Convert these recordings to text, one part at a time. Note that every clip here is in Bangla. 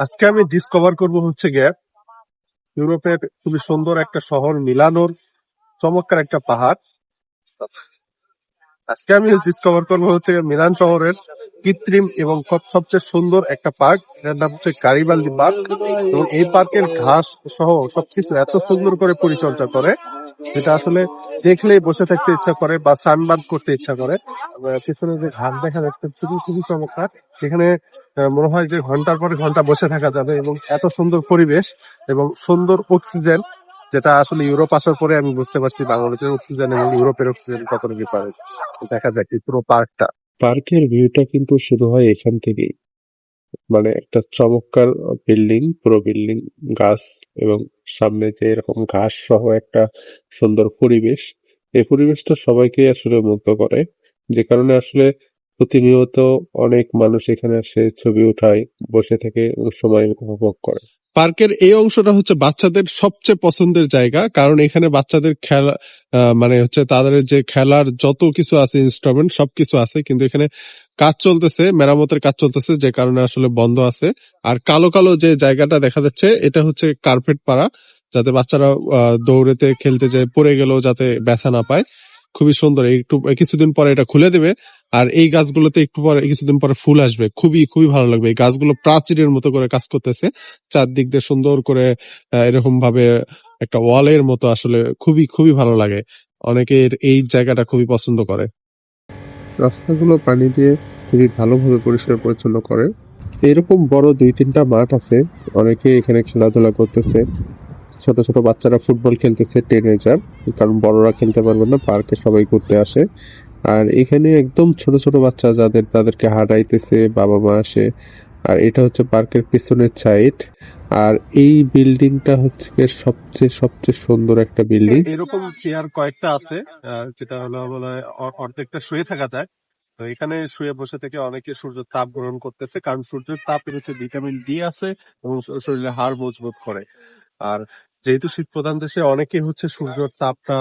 আজকে আমি ডিসকভার করব হচ্ছে গিয়ে ইউরোপের খুবই সুন্দর একটা শহর মিলানোর চমৎকার একটা পাহাড়। আজকে আমি ডিসকভার করব হচ্ছে মিলান শহরের কৃত্রিম এবং সব- সবচেয়ে সুন্দর একটা পার্ক। এর নাম হচ্ছে গারিবালদি পার্ক। এবং এই পার্কের ঘাস সহ সবকিছু এত সুন্দর করে পরিচর্যা করে। যেটা আসলে দেখলেই বসে থাকতে ইচ্ছা করে বা সানবাদ করতে ইচ্ছা করে। পিছনে যে ঘাট দেখা যাচ্ছে, খুবই খুবই চমৎকার। সেখানে মনে হয় যে ঘণ্টার পর ঘণ্টা বসে থাকা যাবে এবং এত সুন্দর পরিবেশ এবং সুন্দর অক্সিজেন, যেটা আসলে ইউরোপ আসার পরে আমি বুঝতে পারছি বাংলাদেশের অক্সিজেন এবং ইউরোপের অক্সিজেন কত ডিফারেন্স দেখা যাক পুরো পার্কটা পার্কের ভিউটা কিন্তু শুরু হয় এখান থেকেই। মানে একটা চমৎকার বিল্ডিং, পুরো বিল্ডিং, গাছ এবং সামনে যে এরকম ঘাস সহ একটা সুন্দর পরিবেশ। এই পরিবেশটা সবাইকে আসলে মুগ্ধ করে। যে কারণে আসলে প্রতিনিয়ত অনেক মানুষ এখানে আসে, ছবি উঠায়, বসে থেকে সময় উপভোগ করে। পার্কের এই অংশটা হচ্ছে বাচ্চাদের সবচেয়ে পছন্দের জায়গা, কারণ এখানে বাচ্চাদের খেলা মানে হচ্ছে তাদের যে খেলার যত কিছু আছে ইনস্ট্রুমেন্ট সবকিছু আছে, কিন্তু এখানে কাজ চলতেছে, মেরামতের কাজ চলতেছে, যে কারণে আসলে বন্ধ আছে। আর কালো কালো যে জায়গাটা দেখা যাচ্ছে, এটা হচ্ছে কার্পেট পাড়া, যাতে বাচ্চারা দৌড়েতে, খেলতে যায়, পড়ে গেলেও যাতে ব্যথা না পায়। খুবই সুন্দর। একটু কিছুদিন পরে এটা খুলে দেবে আর এই গাছগুলোতে একটু পরে কিছুদিন পরে ফুল আসবে। খুবই খুবই ভালো লাগবে। এই গাছগুলো প্রাচীরের মতো করে কাজ করতেছে। চারদিক দিয়ে সুন্দর করে এরকম ভাবে একটা ওয়ালের মতো আসলে খুবই খুবই ভালো লাগে। অনেকের এই জায়গাটা খুবই পছন্দ করে। রাস্তাগুলো পানি দিয়ে খুবই ভালোভাবে পরিষ্কার পরিচ্ছন্ন করে। এরকম বড় দুই তিনটা মাঠ আছে। অনেকে এখানে খেলাধুলা করতেছে। ছোট ছোট বাচ্চারা ফুটবল খেলতেছে টিনেজার কারণ বড়রা খেলতে পারবে না, পার্কে সবাই ঘুরতে আসে। আর এখানে একদম ছোট ছোট বাচ্চা যাদের, তাদেরকে হাঁটাইতেছে বাবা মা আসে। আর এটা হচ্ছে পার্কের পিছনের সাইড আর এই বিল্ডিংটা হচ্ছে সবচেয়ে সবচেয়ে সুন্দর একটা বিল্ডিং। এরকম চেয়ার কয়েকটা আছে যেটা হলো অর্ধেকটা শুয়ে থাকা যায়। তো এখানে শুয়ে বসে থেকে অনেকে সূর্যের তাপ গ্রহণ করতেছে, কারণ সূর্যের তাপের হচ্ছে ভিটামিন ডি আছে এবং শরীরে হাড় মজবুত করে। আর যেহেতু শীত প্রধান দেশে অনেকেই হচ্ছে সূর্যের তাপটা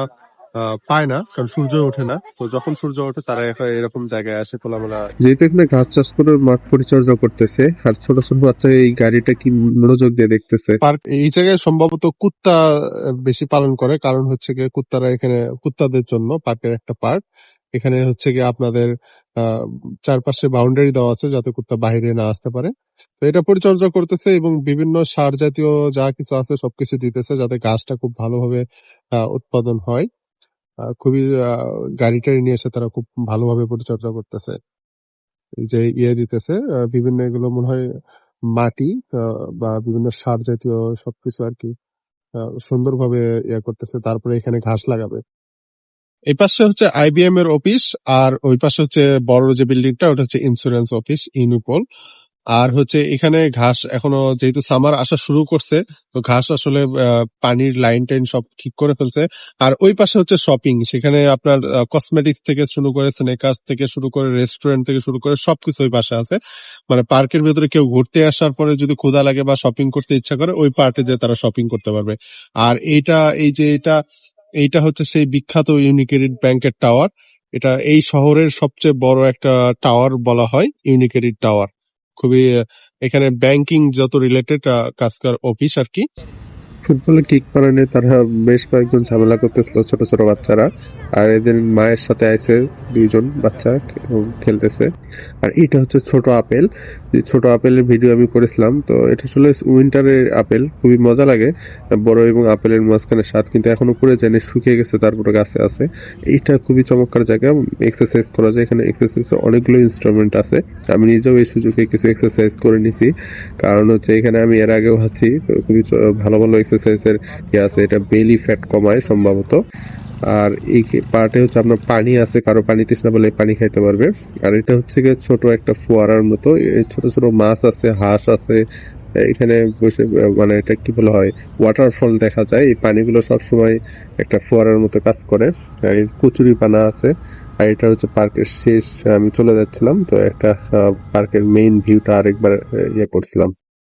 পায় না কারণ সূর্য ওঠে না। তো যখন সূর্য ওঠে তারা এখানে এরকম জায়গায় আসে খোলামেলা। যেহেতু এখানে ঘাস চাষ করে মাঠ পরিচর্যা করতেছে আর ছোট ছোট বাচ্চা এই গাড়িটা কি মনোযোগ দিয়ে দেখতেছে? পার্ক এই জায়গায় সম্ভবত কুত্তা বেশি পালন করে কারণ হচ্ছে গিয়ে কুত্তারা এখানে কুত্তাদের জন্য পার্কের একটা পার্ক। এখানে হচ্ছে গিয়ে আপনাদের চারপাশে বাউন্ডারি দেওয়া আছে যাতে কুত্তা বাইরে না আসতে পারে। তো এটা পরিচর্যা করতেছে এবং বিভিন্ন সার জাতীয় যা কিছু আছে সবকিছু দিতেছে যাতে গাছটা খুব ভালোভাবে উৎপাদন হয়। খুবই গাড়ি টাড়ি নিয়ে এসে তারা খুব ভালোভাবে পরিচর্যা করতেছে। যে ইয়ে দিতেছে বিভিন্ন এগুলো মনে হয় মাটি বা বিভিন্ন সার জাতীয় সবকিছু আর কি সুন্দরভাবে ইয়ে করতেছে। তারপরে এখানে ঘাস লাগাবে। এই পাশে হচ্ছে আইবিএম এর অফিস আর ওই পাশে হচ্ছে বড় যে বিল্ডিংটা ওটা হচ্ছে ইন্স্যুরেন্স অফিস ইউনিপল আর হচ্ছে এখানে ঘাস এখনও যেহেতু সামার আসা শুরু করছে, তো ঘাস আসলে পানির লাইন টাইন সব ঠিক করে ফেলছে। আর ওই পাশে হচ্ছে শপিং সেখানে আপনার কসমেটিক্স থেকে শুরু করে স্নেকার্স থেকে শুরু করে রেস্টুরেন্ট থেকে শুরু করে, সবকিছু ওই পাশে আছে। মানে পার্কের ভেতরে কেউ ঘুরতে আসার পরে যদি ক্ষুধা লাগে বা শপিং করতে ইচ্ছা করে, ওই পার্কে যে তারা শপিং করতে পারবে। আর এইটা, এই যে এটা এইটা হচ্ছে সেই বিখ্যাত ইউনিকেরিট ব্যাংকের টাওয়ার। এটা এই শহরের সবচেয়ে বড় একটা টাওয়ার বলা হয় ইউনিকেরিট টাওয়ার। খুবই, এখানে ব্যাংকিং যত রিলেটেড কাজকার অফিস আর কি। ফুটবলে কিক করা নিয়ে তারা বেশ কয়েকজন ঝামেলা করতেছিল ছোট ছোট বাচ্চারা। আর এদের মায়ের সাথে আইছে দুইজন বাচ্চা খেলতেছে। আর এটা হচ্ছে ছোট আপেল। যে ছোট আপেলের ভিডিও আমি করেছিলাম, তো এটা আসলে উইন্টারের আপেল, খুবই মজা লাগে। বড় এবং আপেলের মাঝখানে স্বাদ কিন্তু এখনও পুরো জানে শুকিয়ে গেছে, তারপরে গাছে আছে। এইটা খুবই চমৎকার জায়গা এক্সারসাইজ করা যায়। এখানে এক্সারসাইজের অনেকগুলো ইনস্ট্রুমেন্ট আছে। আমি নিজেও এই সুযোগে কিছু এক্সারসাইজ করে নিছি। কারণ হচ্ছে এখানে আমি এর আগেও আছি খুবই ভালো ভালো এক্সারসাইজের ইয়ে আছে এটা বেলি ফ্যাট কমায় সম্ভবত। আর এই পার্টে হচ্ছে আপনার পানি আছে, কারও পানি তৃষ্ণা বলে পানি খাইতে পারবে। আর এটা হচ্ছে গিয়ে ছোট একটা ফোয়ারার মতো ছোট ছোট মাছ আছে, হাঁস আছে এখানে বসে মানে এটা কি বলা হয় ওয়াটারফল দেখা যায়। এই পানিগুলো সব সময় একটা ফোয়ারার মতো কাজ করে। কচুরি পানা আছে। আর এটা হচ্ছে পার্কের শেষ, আমি চলে যাচ্ছিলাম, তো একটা পার্কের মেইন ভিউটা আরেকবার ইয়ে করছিলাম।